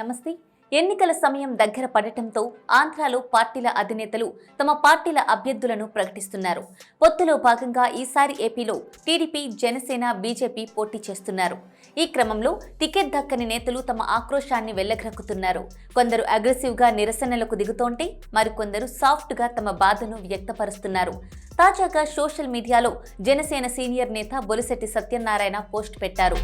నమస్తే. ఎన్నికల సమయం దగ్గర పడటంతో ఆంధ్రాలో పార్టీల అధినేతలు తమ పార్టీల అభ్యర్థులను ప్రకటిస్తున్నారు. పొత్తులో భాగంగా ఈసారి ఏపీలో టీడీపీ జనసేన బీజేపీ పోటీ చేస్తున్నారు. ఈ క్రమంలో టికెట్ దక్కని నేతలు తమ ఆక్రోశాన్ని వెళ్ళగ్రక్కుతున్నారు కొందరు అగ్రెసివ్గా నిరసనలకు దిగుతోంటే మరికొందరు సాఫ్ట్గా తమ బాధను వ్యక్తపరుస్తున్నారు. తాజాగా సోషల్ మీడియాలో జనసేన సీనియర్ నేత బొలిశెట్టి సత్యనారాయణ పోస్ట్ పెట్టారు.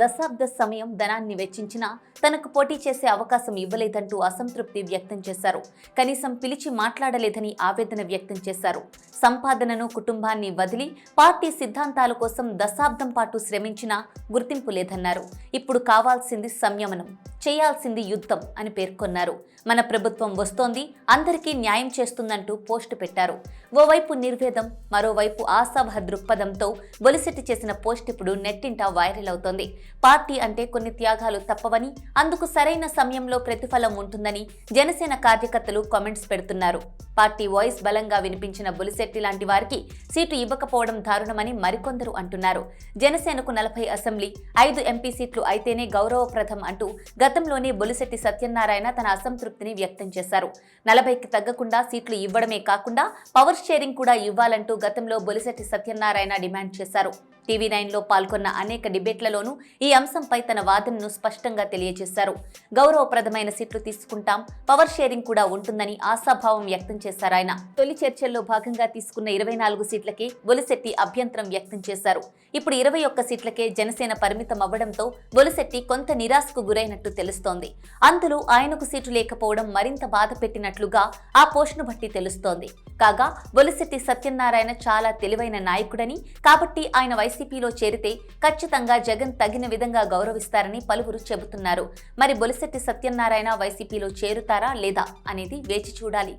దశాబ్ద సమయం ధనాన్ని వెచ్చించినా తనకు పోటీ చేసే అవకాశం ఇవ్వలేదంటూ అసంతృప్తి వ్యక్తం చేశారు. కనీసం పిలిచి మాట్లాడలేదని ఆవేదన వ్యక్తం చేశారు. సంపాదనను కుటుంబాన్ని వదిలి పార్టీ సిద్ధాంతాల కోసం దశాబ్దం పాటు శ్రమించినా గుర్తింపు లేదన్నారు. ఇప్పుడు కావాల్సింది సంయమనం చేయాల్సింది యుద్ధం అని పేర్కొన్నారు. మన ప్రభుత్వం వస్తోంది అందరికీ న్యాయం చేస్తుందంటూ పోస్టు పెట్టారు. ఓవైపు నిర్వేదం మరోవైపు ఆశాభ దృక్పథంతో బొలిశెట్టి చేసిన పోస్ట్ ఇప్పుడు నెట్టింట వైరల్ అవుతోంది. పార్టీ అంటే కొన్ని త్యాగాలు తప్పవని అందుకు సరైన సమయంలో ప్రతిఫలం ఉంటుందని జనసేన కార్యకర్తలు కామెంట్స్ పెడుతున్నారు. పార్టీ వాయిస్ బలంగా వినిపించిన బులిశెట్టి లాంటి వారికి సీటు ఇవ్వకపోవడం దారుణమని మరికొందరు అంటున్నారు. జనసేనకు నలభై అసెంబ్లీ ఐదు ఎంపీ సీట్లు అయితేనే గౌరవప్రదం అంటూ గతంలోనే బొలిశెట్టి సత్యనారాయణ తన అసంతృప్తిని వ్యక్తం చేశారు. నలభైకి తగ్గకుండా సీట్లు ఇవ్వడమే కాకుండా పవర్ షేరింగ్ కూడా ఇవ్వాలంటూ గతంలో బొలిశెట్టి సత్యనారాయణ డిమాండ్ చేశారు. టీవీ నైన్లో పాల్గొన్న అనేక డిబేట్లలోనూ ఈ అంశంపై తన వాదనను స్పష్టంగా తెలియజేశారు. గౌరవప్రదమైన సీట్లు తీసుకుంటాం పవర్ షేరింగ్ కూడా ఉంటుందని ఆశాభావం వ్యక్తం చేశారు ఆయన. తొలి చర్చల్లో భాగంగా తీసుకున్న ఇరవై నాలుగు సీట్లకే బొలిశెట్టి అభ్యంతరం వ్యక్తం చేశారు. ఇప్పుడు ఇరవై ఒక్క సీట్లకే జనసేన పరిమితం అవ్వడంతో బొలిశెట్టి కొంత నిరాశకు గురైనట్టు తెలుస్తోంది. అందులో ఆయనకు సీటు లేకపోవడం మరింత బాధ పెట్టినట్లుగా ఆ పోస్టును బట్టి తెలుస్తోంది. కాగా బొలిశెట్టి సత్యనారాయణ చాలా తెలివైన నాయకుడని కాబట్టి ఆయన వయసు వైసీపీలో చేరితే ఖచ్చితంగా జగన్ తగిన విధంగా గౌరవిస్తారని పలువురు చెబుతున్నారు. మరి బొలిశెట్టి సత్యనారాయణ వైసీపీలో చేరుతారా లేదా అనేది వేచి చూడాలి.